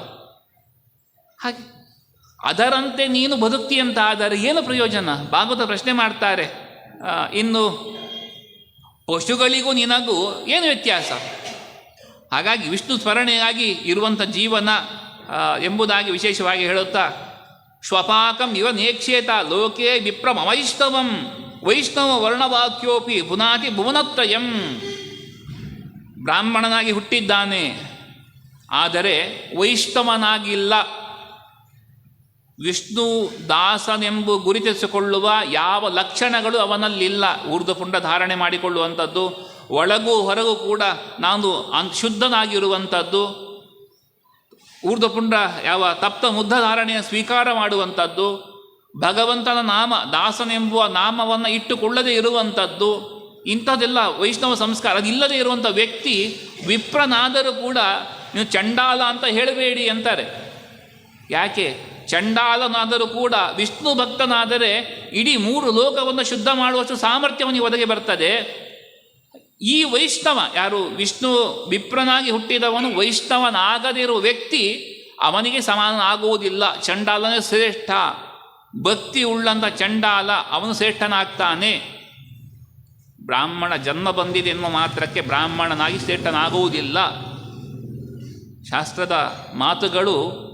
ಹಾಗೆ ಅದರಂತೆ ನೀನು ಬದುಕ್ತಿ ಅಂತ ಆದರೆ ಏನು ಪ್ರಯೋಜನ? ಭಾಗವತ ಪ್ರಶ್ನೆ ಮಾಡ್ತಾರೆ. ಇನ್ನು ಪಶುಗಳಿಗೂ ನಿನಗೂ ಏನು ವ್ಯತ್ಯಾಸ? ಹಾಗಾಗಿ ವಿಷ್ಣು ಸ್ಮರಣೆಯಾಗಿ ಇರುವಂಥ ಜೀವನ ಎಂಬುದಾಗಿ ವಿಶೇಷವಾಗಿ ಹೇಳುತ್ತಾ, ಶ್ವಪಾಕಂ ಇವ ನೇಕ್ಷೇತ ಲೋಕೆ ವಿಪ್ರಮ ವೈಷ್ಣವಂ ವೈಷ್ಣವ ವರ್ಣವಾಕ್ಯೋಪಿ ಪುನಾತಿ ಭುವನತ್ರಯಂ. ಬ್ರಾಹ್ಮಣನಾಗಿ ಹುಟ್ಟಿದ್ದಾನೆ, ಆದರೆ ವೈಷ್ಣವನಾಗಿಲ್ಲ. ವಿಷ್ಣು ದಾಸನೆಂಬು ಗುರುತಿಸಿಕೊಳ್ಳುವ ಯಾವ ಲಕ್ಷಣಗಳು ಅವನಲ್ಲಿಲ್ಲ. ಊರ್ಧ್ವಪುಂಡ ಧಾರಣೆ ಮಾಡಿಕೊಳ್ಳುವಂಥದ್ದು, ಒಳಗೂ ಹೊರಗೂ ಕೂಡ ನಾನು ಅನ್ ಶುದ್ಧನಾಗಿರುವಂಥದ್ದು ಊರ್ಧ್ವಪುಂಡ ಯಾವ ತಪ್ತ ಮುದ್ದ ಧಾರಣೆಯ ಸ್ವೀಕಾರ ಮಾಡುವಂಥದ್ದು, ಭಗವಂತನ ನಾಮ, ದಾಸನೆಂಬುವ ನಾಮವನ್ನು ಇಟ್ಟುಕೊಳ್ಳದೇ ಇರುವಂಥದ್ದು, ಇಂಥದ್ದೆಲ್ಲ ವೈಷ್ಣವ ಸಂಸ್ಕಾರ, ಅದಿಲ್ಲದೆ ಇರುವಂಥ ವ್ಯಕ್ತಿ ವಿಪ್ರನಾದರೂ ಕೂಡ ನೀವು ಚಂಡಾಲ ಅಂತ ಹೇಳಬೇಡಿ ಅಂತಾರೆ. ಯಾಕೆ? ಚಂಡಾಲನಾದರೂ ಕೂಡ ವಿಷ್ಣು ಭಕ್ತನಾದರೆ ಇಡೀ ಮೂರು ಲೋಕವನ್ನು ಶುದ್ಧ ಮಾಡುವಷ್ಟು ಸಾಮರ್ಥ್ಯವನ್ನು ಒದಗಿ ಬರ್ತದೆ. ಈ ವೈಷ್ಣವ, ಯಾರು ವಿಷ್ಣು ವಿಪ್ರನಾಗಿ ಹುಟ್ಟಿದವನು, ವೈಷ್ಣವನಾಗದಿರುವ ವ್ಯಕ್ತಿ ಅವನಿಗೆ ಸಮಾನ ಆಗುವುದಿಲ್ಲ ಚಂಡಾಲನೇ ಶ್ರೇಷ್ಠ. ಭಕ್ತಿ ಉಳ್ಳಂಥ ಚಂಡಾಲ ಅವನು ಶ್ರೇಷ್ಠನಾಗ್ತಾನೆ. ಬ್ರಾಹ್ಮಣ ಜನ್ಮ ಬಂದಿದೆ ಎನ್ನುವ ಮಾತ್ರಕ್ಕೆ ಬ್ರಾಹ್ಮಣನಾಗಿ ಶ್ರೇಷ್ಠನಾಗುವುದಿಲ್ಲ. ಶಾಸ್ತ್ರದ ಮಾತುಗಳು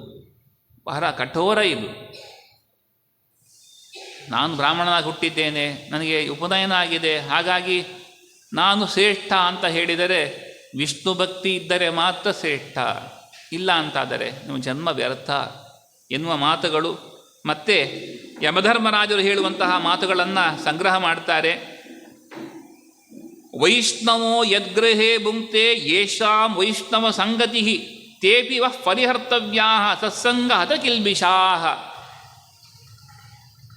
ಬಹಳ ಕಠೋರ ಇದು. ನಾನು ಬ್ರಾಹ್ಮಣನಾಗಿ ಹುಟ್ಟಿದ್ದೇನೆ, ನನಗೆ ಉಪನಯನ ಆಗಿದೆ, ಹಾಗಾಗಿ ನಾನು ಶ್ರೇಷ್ಠ ಅಂತ ಹೇಳಿದರೆ ವಿಷ್ಣು ಭಕ್ತಿ ಇದ್ದರೆ ಮಾತ್ರ ಶ್ರೇಷ್ಠ. ಇಲ್ಲ ಅಂತಾದರೆ ನಿಮ್ಮ ಜನ್ಮ ವ್ಯರ್ಥ. ಎನ್ನುವ ಮಾತುಗಳು ಮತ್ತೆ ಯಮಧರ್ಮರಾಜರು ಹೇಳುವಂತಹ ಮಾತುಗಳನ್ನು ಸಂಗ್ರಹ ಮಾಡ್ತಾರೆ. ವೈಷ್ಣವೋ ಯದ್ಗೃಹೇ ಭುಂಕ್ತೆ ಯೇಷಾಂ ವೈಷ್ಣವ ಸಂಗತಿ ತೇಪಿ ವಃ ಪರಿಹರ್ತವ್ಯಾ ಸತ್ಸಂಗ ಹತಕಿಲ್ಬಿಷಾ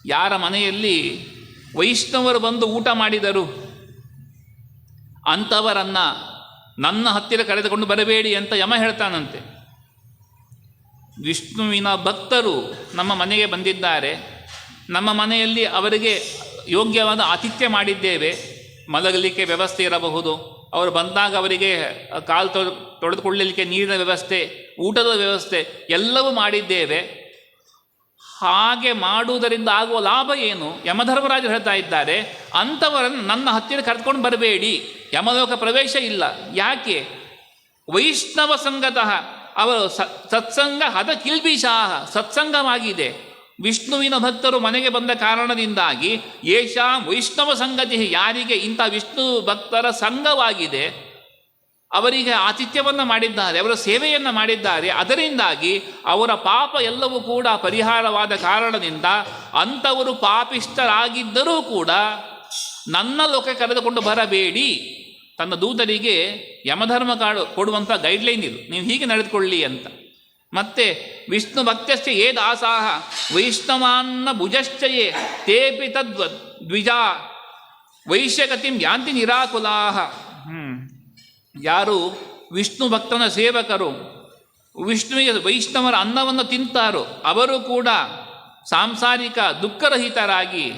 ಯಾರ ಮನೆಯಲ್ಲಿ ವೈಷ್ಣವರು ಬಂದು ಊಟ ಮಾಡಿದರು? ಅಂಥವರನ್ನು ನನ್ನ ಹತ್ತಿರ ಕರೆದುಕೊಂಡು ಬರಬೇಡಿ ಅಂತ ಯಮ ಹೇಳ್ತಾನಂತೆ. ವಿಷ್ಣುವಿನ ಭಕ್ತರು ನಮ್ಮ ಮನೆಗೆ ಬಂದಿದ್ದಾರೆ. ನಮ್ಮ ಮನೆಯಲ್ಲಿ ಅವರಿಗೆ ಯೋಗ್ಯವಾದ ಆತಿಥ್ಯ ಮಾಡಿದ್ದೇವೆ. ಮಲಗಲಿಕ್ಕೆ ವ್ಯವಸ್ಥೆ ಇರಬಹುದು. ಅವರು ಬಂದಾಗ ಅವರಿಗೆ ಕಾಲು ತೊಳೆ ತೊಳೆದುಕೊಳ್ಳಲಿಕ್ಕೆ ನೀರಿನ ವ್ಯವಸ್ಥೆ, ಊಟದ ವ್ಯವಸ್ಥೆ ಎಲ್ಲವೂ ಮಾಡಿದ್ದೇವೆ. ಹಾಗೆ ಮಾಡುವುದರಿಂದ ಆಗುವ ಲಾಭ ಏನು? ಯಮಧರ್ಮರಾಜರು ಹೇಳ್ತಾ ಇದ್ದಾರೆ ಅಂಥವರನ್ನು ನನ್ನ ಹತ್ತಿರ ಕರೆದುಕೊಂಡು ಬರಬೇಡಿ. ಯಮಲೋಕ ಪ್ರವೇಶ ಇಲ್ಲ. ಯಾಕೆ? ವೈಷ್ಣವ ಸಂಗತಃ ಅವರು ಸತ್ಸಂಗ ಹದ ಕಿಲ್ಬಿಷಾಹ, ಸತ್ಸಂಗವಾಗಿದೆ. ವಿಷ್ಣುವಿನ ಭಕ್ತರು ಮನೆಗೆ ಬಂದ ಕಾರಣದಿಂದಾಗಿ ಏಷಾ ವೈಷ್ಣವ ಸಂಗತಿ ಯಾರಿಗೆ ಇಂಥ ವಿಷ್ಣು ಭಕ್ತರ ಸಂಘವಾಗಿದೆ, ಅವರಿಗೆ ಆತಿಥ್ಯವನ್ನು ಮಾಡಿದ್ದಾರೆ, ಅವರ ಸೇವೆಯನ್ನು ಮಾಡಿದ್ದಾರೆ, ಅದರಿಂದಾಗಿ ಅವರ ಪಾಪ ಎಲ್ಲವೂ ಕೂಡ ಪರಿಹಾರವಾದ ಕಾರಣದಿಂದ ಅಂಥವರು ಪಾಪಿಷ್ಟರಾಗಿದ್ದರೂ ಕೂಡ ನನ್ನ ಲೋಕಕ್ಕೆ ಕರೆದುಕೊಂಡು ಬರಬೇಡಿ. ತನ್ನ ದೂತರಿಗೆ ಯಮಧರ್ಮ ಕಾಡು ಕೊಡುವಂಥ ಗೈಡ್ಲೈನ್ ಇದು. ನೀವು ಹೀಗೆ ನಡೆದುಕೊಳ್ಳಿ ಅಂತ. ಮತ್ತೆ ವಿಷ್ಣು ಭಕ್ತಶ್ಚ ಏ ದಾಸಾಹ, ವೈಷ್ಣವಾನ್ನ ಭುಜಶ್ಚಯೇ ತೇಪಿ ತದ್ವ ದ್ವಿಜಾ, ವೈಶ್ಯಗತಿಂ ಯಾಂತಿ ನಿರಾಕುಲಾಹ. ಯಾರು ವಿಷ್ಣು ಭಕ್ತನ ಸೇವಕರು, ವಿಷ್ಣುವಿಗೆ ವೈಷ್ಣವರ ಅನ್ನವನ್ನು ತಿಂತಾರೋ, ಅವರು ಕೂಡ ಸಾಂಸಾರಿಕ ದುಃಖರಹಿತರಾಗಿ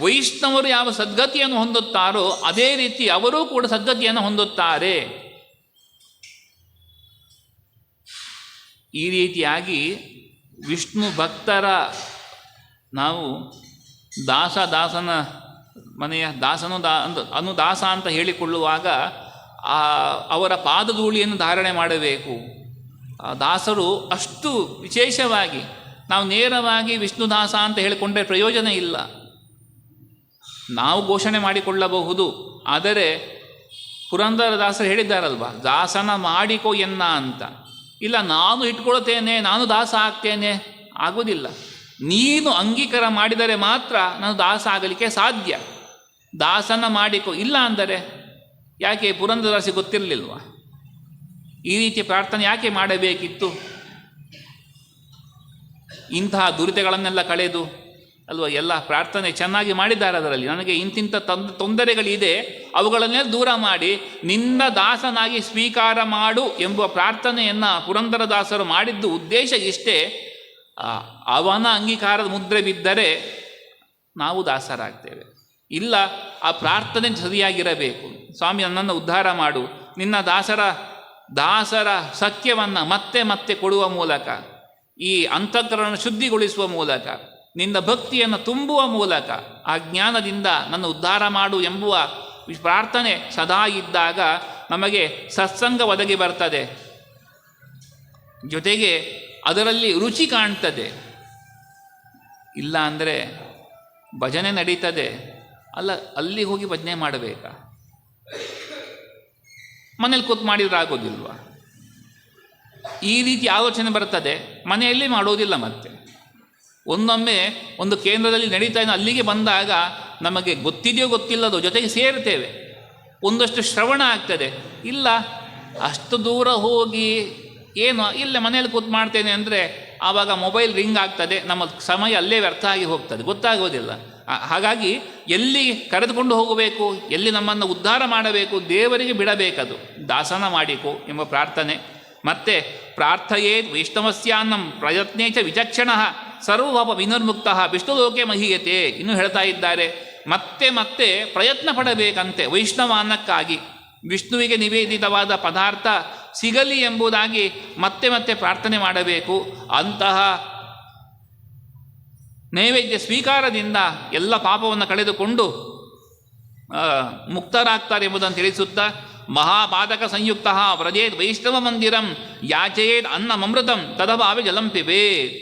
ವೈಷ್ಣವರು ಯಾವ ಸದ್ಗತಿಯನ್ನು ಹೊಂದುತ್ತಾರೋ ಅದೇ ರೀತಿ ಅವರೂ ಕೂಡ ಸದ್ಗತಿಯನ್ನು ಹೊಂದುತ್ತಾರೆ. ಈ ರೀತಿಯಾಗಿ ವಿಷ್ಣು ಭಕ್ತರ ನಾವು ದಾಸ ದಾಸನ ಮನೆಯ ದಾಸನು ದಾ ಅಂತ ಅನು ದಾಸ ಅಂತ ಹೇಳಿಕೊಳ್ಳುವಾಗ ಅವರ ಪಾದಧೂಳಿಯನ್ನು ಧಾರಣೆ ಮಾಡಬೇಕು. ದಾಸರು ಅಷ್ಟು ವಿಶೇಷವಾಗಿ ನಾವು ನೇರವಾಗಿ ವಿಷ್ಣು ದಾಸ ಅಂತ ಹೇಳಿಕೊಂಡ್ರೆ ಪ್ರಯೋಜನ ಇಲ್ಲ. ನಾವು ಘೋಷಣೆ ಮಾಡಿಕೊಳ್ಳಬಹುದು. ಆದರೆ ಪುರಂದರದಾಸರು ಹೇಳಿದ್ದಾರಲ್ವ, ದಾಸನ ಮಾಡಿಕೋ ಎನ್ನ ಅಂತ. ಇಲ್ಲ, ನಾನು ಇಟ್ಕೊಳ್ತೇನೆ, ನಾನು ದಾಸ ಆಗ್ತೇನೆ. ಆಗೋದಿಲ್ಲ. ನೀನು ಅಂಗೀಕಾರ ಮಾಡಿದರೆ ಮಾತ್ರ ನಾನು ದಾಸ ಆಗಲಿಕ್ಕೆ ಸಾಧ್ಯ. ದಾಸನ ಮಾಡಿಕೋ, ಇಲ್ಲ ಅಂದರೆ ಯಾಕೆ ಪುರಂದರದಾಸಿ ಗೊತ್ತಿರಲಿಲ್ವ? ಈ ರೀತಿ ಪ್ರಾರ್ಥನೆ ಯಾಕೆ ಮಾಡಬೇಕಿತ್ತು? ಇಂತಹ ದುರಿತಗಳನ್ನೆಲ್ಲ ಕಳೆದು ಅಲ್ವಾ, ಎಲ್ಲ ಪ್ರಾರ್ಥನೆ ಚೆನ್ನಾಗಿ ಮಾಡಿದ್ದಾರೆ ಅದರಲ್ಲಿ. ನನಗೆ ಇಂತಿಂಥ ತಂದ, ತೊಂದರೆಗಳಿದೆ. ಅವುಗಳನ್ನೇ ದೂರ ಮಾಡಿ, ನಿನ್ನ ದಾಸನಾಗಿ ಸ್ವೀಕಾರ ಮಾಡು ಎಂಬ ಪ್ರಾರ್ಥನೆಯನ್ನು ಪುರಂದರದಾಸರು ಮಾಡಿದ್ದು ಉದ್ದೇಶ ಇಷ್ಟೇ. ಅವನ ಅಂಗೀಕಾರದ ಮುದ್ರೆ ಬಿದ್ದರೆ ನಾವು ದಾಸರಾಗ್ತೇವೆ. ಇಲ್ಲ, ಆ ಪ್ರಾರ್ಥನೆ ಸರಿಯಾಗಿರಬೇಕು. ಸ್ವಾಮಿ, ನನ್ನನ್ನು ಉದ್ಧಾರ ಮಾಡು. ನಿನ್ನ ದಾಸರ ದಾಸರ ಸತ್ಯವನ್ನು ಮತ್ತೆ ಮತ್ತೆ ಕೊಡುವ ಮೂಲಕ, ಈ ಅಂತಃಕರಣ ಶುದ್ಧಿಗೊಳಿಸುವ ಮೂಲಕ ನಿನ್ನ ಭಕ್ತಿಯನ್ನು ತುಂಬುವ ಮೂಲಕ, ಆ ಜ್ಞಾನದಿಂದ ನನ್ನ ಉದ್ಧಾರ ಮಾಡು ಎಂಬುವ ಪ್ರಾರ್ಥನೆ ಸದಾ ಇದ್ದಾಗ ನಮಗೆ ಸತ್ಸಂಗ ಒದಗಿ ಬರ್ತದೆ. ಜೊತೆಗೆ ಅದರಲ್ಲಿ ರುಚಿ ಕಾಣ್ತದೆ. ಇಲ್ಲ ಅಂದರೆ ಭಜನೆ ನಡೀತದೆ. ಅಲ್ಲ, ಅಲ್ಲಿ ಹೋಗಿ ಭಜನೆ ಮಾಡಬೇಕಾ? ಮನೇಲಿ ಕೂತು ಮಾಡಿದ್ರೆ ಆಗೋದಿಲ್ವಾ? ಈ ರೀತಿ ಆಲೋಚನೆ ಬರ್ತದೆ. ಮನೆಯಲ್ಲಿ ಮಾಡೋದಿಲ್ಲ ಮತ್ತೆ. ಒಂದೊಮ್ಮೆ ಒಂದು ಕೇಂದ್ರದಲ್ಲಿ ನಡೀತಾ ಇದ್ದ ಅಲ್ಲಿಗೆ ಬಂದಾಗ ನಮಗೆ ಗೊತ್ತಿದೆಯೋ ಗೊತ್ತಿಲ್ಲದೋ ಜೊತೆಗೆ ಸೇರ್ತೇವೆ. ಒಂದಷ್ಟು ಶ್ರವಣ ಆಗ್ತದೆ. ಇಲ್ಲ, ಅಷ್ಟು ದೂರ ಹೋಗಿ ಏನು, ಇಲ್ಲ ಮನೆಯಲ್ಲಿ ಕೂತು ಮಾಡ್ತೇನೆ ಅಂದರೆ ಆವಾಗ ಮೊಬೈಲ್ ರಿಂಗ್ ಆಗ್ತದೆ, ನಮ್ಮ ಸಮಯ ಅಲ್ಲೇ ವ್ಯರ್ಥ ಆಗಿ ಹೋಗ್ತದೆ ಗೊತ್ತಾಗೋದಿಲ್ಲ ಹಾಗಾಗಿ ಎಲ್ಲಿ ಕರೆದುಕೊಂಡು ಹೋಗಬೇಕು, ಎಲ್ಲಿ ನಮ್ಮನ್ನು ಉದ್ಧಾರ ಮಾಡಬೇಕು, ದೇವರಿಗೆ ಬಿಡಬೇಕದು. ದಾಸನ ಮಾಡಿಕೋ ಎಂಬ ಪ್ರಾರ್ಥನೆ. ಮತ್ತೆ ಪ್ರಾರ್ಥಯೇ ವೈಷ್ಣವಸ್ಯಾನ್ನಂ ಪ್ರಯತ್ನೇ ಚ ವಿಚಕ್ಷಣ. ಸರ್ವಭಾವ ವಿನಿರ್ಮುಕ್ತ ವಿಷ್ಣುಲೋಕೆ ಮಹೀಯತೆ ಇನ್ನು ಹೇಳ್ತಾ ಇದ್ದಾರೆ. ಮತ್ತೆ ಮತ್ತೆ ಪ್ರಯತ್ನ ಪಡಬೇಕಂತೆ ವೈಷ್ಣವಾನಕ್ಕಾಗಿ ವಿಷ್ಣುವಿಗೆ ನಿವೇದಿತವಾದ ಪದಾರ್ಥ ಸಿಗಲಿ ಎಂಬುದಾಗಿ ಮತ್ತೆ ಮತ್ತೆ ಪ್ರಾರ್ಥನೆ ಮಾಡಬೇಕು. ಅಂತಹ ನೈವೇದ್ಯ ಸ್ವೀಕಾರದಿಂದ ಎಲ್ಲ ಪಾಪವನ್ನು ಕಳೆದುಕೊಂಡು ಮುಕ್ತರಾಗ್ತಾರೆ ಎಂಬುದನ್ನು ತಿಳಿಸುತ್ತಾ ಮಹಾಪಾದಕ ಸಂಯುಕ್ತ ವ್ರಜೇತ್ ವೈಷ್ಣವ ಮಂದಿರಂ ಯಾಚೇತ್ ಅನ್ನಮೃತಂ ತದಭಾವಿ ಜಲಂ ಪಿಬೇತ್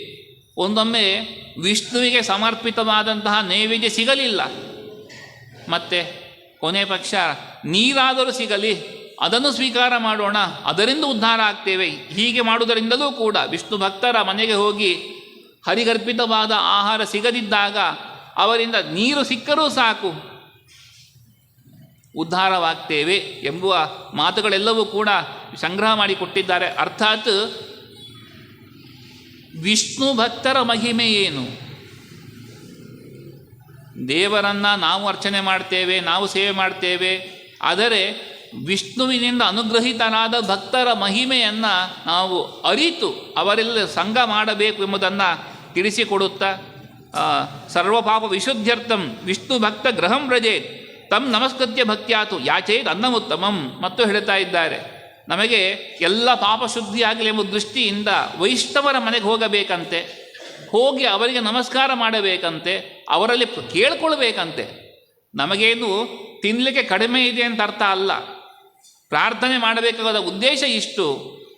ಒಂದೊಮ್ಮೆ ವಿಷ್ಣುವಿಗೆ ಸಮರ್ಪಿತವಾದಂತಹ ನೈವೇದ್ಯ ಸಿಗಲಿಲ್ಲ. ಮತ್ತೆ ಕೊನೆ ಪಕ್ಷ, ನೀರಾದರೂ ಸಿಗಲಿ, ಅದನ್ನು ಸ್ವೀಕಾರ ಮಾಡೋಣ, ಅದರಿಂದ ಉದ್ಧಾರ ಆಗ್ತೇವೆ. ಹೀಗೆ ಮಾಡುವುದರಿಂದಲೂ ಕೂಡ ವಿಷ್ಣು ಭಕ್ತರ ಮನೆಗೆ ಹೋಗಿ ಹರಿಗರ್ಪಿತವಾದ ಆಹಾರ ಸಿಗದಿದ್ದಾಗ ಅವರಿಂದ ನೀರು ಸಿಕ್ಕರೂ ಸಾಕು. ಉದ್ಧಾರವಾಗ್ತೇವೆ ಎಂಬುವ ಮಾತುಗಳೆಲ್ಲವೂ ಕೂಡ ಸಂಗ್ರಹ ಮಾಡಿಕೊಟ್ಟಿದ್ದಾರೆ. ಅರ್ಥಾತ್ ವಿಷ್ಣು ಭಕ್ತರ ಮಹಿಮೆ ಏನು? ದೇವರನ್ನು ನಾವು ಅರ್ಚನೆ ಮಾಡ್ತೇವೆ, ನಾವು ಸೇವೆ ಮಾಡ್ತೇವೆ. ಆದರೆ ವಿಷ್ಣುವಿನಿಂದ ಅನುಗ್ರಹಿತನಾದ ಭಕ್ತರ ಮಹಿಮೆಯನ್ನು ನಾವು ಅರಿತು ಅವರೆಲ್ಲ ಸಂಘ ಮಾಡಬೇಕು ಎಂಬುದನ್ನು ತಿಳಿಸಿಕೊಡುತ್ತಾ ಸರ್ವಪಾಪ ವಿಶುದ್ಧ್ಯರ್ಥಂ ವಿಷ್ಣು ಭಕ್ತ ಗ್ರಹಂ ರಜೇತ್ ತಮ್ ನಮಸ್ಕೃತ್ಯ ಭಕ್ತ್ಯಾತು, ಯಾಚೇತ್ ಅನ್ನಮುತ್ತಮಂ ಮತ್ತು ಹೇಳ್ತಾ ಇದ್ದಾರೆ. ನಮಗೆ ಎಲ್ಲ ಪಾಪಶುದ್ಧಿ ಆಗಲಿ ಎಂಬ ದೃಷ್ಟಿಯಿಂದ ವೈಷ್ಣವರ ಮನೆಗೆ ಹೋಗಬೇಕಂತೆ, ಹೋಗಿ ಅವರಿಗೆ ನಮಸ್ಕಾರ ಮಾಡಬೇಕಂತೆ, ಅವರಲ್ಲಿ ಕೇಳ್ಕೊಳ್ಬೇಕಂತೆ. ನಮಗೇನು ತಿನ್ನಲಿಕ್ಕೆ ಕಡಿಮೆ ಇದೆ ಅಂತ ಅರ್ಥ ಅಲ್ಲ. ಪ್ರಾರ್ಥನೆ ಮಾಡಬೇಕಾದ ಉದ್ದೇಶ ಇಷ್ಟು.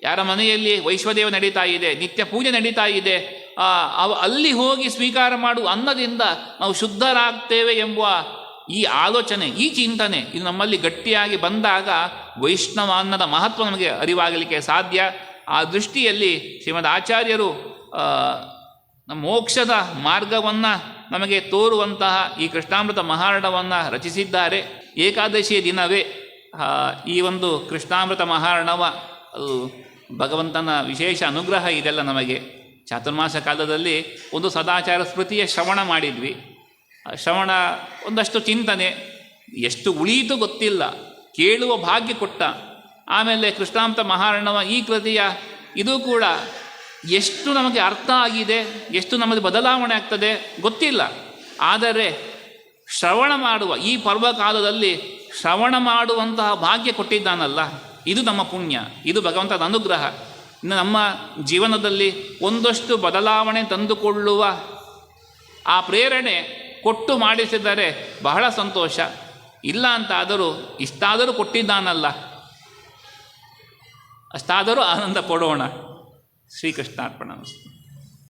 ಯಾರ ಮನೆಯಲ್ಲಿ ವೈಶ್ವದೇವ ನಡೀತಾ ಇದೆ, ನಿತ್ಯ ಪೂಜೆ ನಡೀತಾ ಇದೆ ಅಲ್ಲಿ ಹೋಗಿ ಸ್ವೀಕಾರ ಮಾಡುವ ಅನ್ನದಿಂದ ನಾವು ಶುದ್ಧರಾಗ್ತೇವೆ ಎಂಬುವ ಈ ಆಲೋಚನೆ, ಈ ಚಿಂತನೆ, ಇದು ನಮ್ಮಲ್ಲಿ ಗಟ್ಟಿಯಾಗಿ ಬಂದಾಗ ವೈಷ್ಣವ ಅನ್ನದ ಮಹತ್ವ ನಮಗೆ ಅರಿವಾಗಲಿಕ್ಕೆ ಸಾಧ್ಯ. ಆ ದೃಷ್ಟಿಯಲ್ಲಿ ಶ್ರೀಮದ್ ಆಚಾರ್ಯರು ನಮ್ಮ ಮೋಕ್ಷದ ಮಾರ್ಗವನ್ನು ನಮಗೆ ತೋರುವಂತಹ ಈ ಕೃಷ್ಣಾಮೃತ ಮಹಾರಣವನ್ನು ರಚಿಸಿದ್ದಾರೆ. ಏಕಾದಶಿಯ ದಿನವೇ ಈ ಒಂದು ಕೃಷ್ಣಾಮೃತ ಮಹಾರಣವ ಭಗವಂತನ ವಿಶೇಷ ಅನುಗ್ರಹ ಇದೆಲ್ಲ ನಮಗೆ. ಚಾತುರ್ಮಾಸ ಕಾಲದಲ್ಲಿ ಒಂದು ಸದಾಚಾರ ಸ್ಮೃತಿಯ ಶ್ರವಣ ಮಾಡಿದ್ವಿ. ಶ್ರವಣ ಒಂದಷ್ಟು ಚಿಂತನೆ. ಎಷ್ಟು ಉಳಿಯಿತು ಗೊತ್ತಿಲ್ಲ. ಕೇಳುವ ಭಾಗ್ಯ ಕೊಟ್ಟ. ಆಮೇಲೆ ಕೃಷ್ಣಾಂತ ಮಹಾರಣವ ಈ ಕೃತಿಯ ಇದು ಕೂಡ ಎಷ್ಟು ನಮಗೆ ಅರ್ಥ ಆಗಿದೆ, ಎಷ್ಟು ನಮಗೆ ಬದಲಾವಣೆ ಆಗ್ತದೆ ಗೊತ್ತಿಲ್ಲ. ಆದರೆ ಶ್ರವಣ ಮಾಡುವ ಈ ಪರ್ವಕಾಲದಲ್ಲಿ ಶ್ರವಣ ಮಾಡುವಂತಹ ಭಾಗ್ಯ ಕೊಟ್ಟಿದ್ದಾನಲ್ಲ, ಇದು ನಮ್ಮ ಪುಣ್ಯ, ಇದು ಭಗವಂತನ ಅನುಗ್ರಹ. ಇನ್ನು ನಮ್ಮ ಜೀವನದಲ್ಲಿ ಒಂದಷ್ಟು ಬದಲಾವಣೆ ತಂದುಕೊಳ್ಳುವ ಆ ಪ್ರೇರಣೆ ಕೊಟ್ಟು ಮಾಡಿಸಿದರೆ ಬಹಳ ಸಂತೋಷ. ಇಲ್ಲ ಅಂತಾದರೂ ಇಷ್ಟಾದರೂ ಕೊಟ್ಟಿದ್ದಾನಲ್ಲ. ಅಷ್ಟಾದರೂ ಆನಂದ ಕೊಡೋಣ ಶ್ರೀಕೃಷ್ಣಾರ್ಪಣ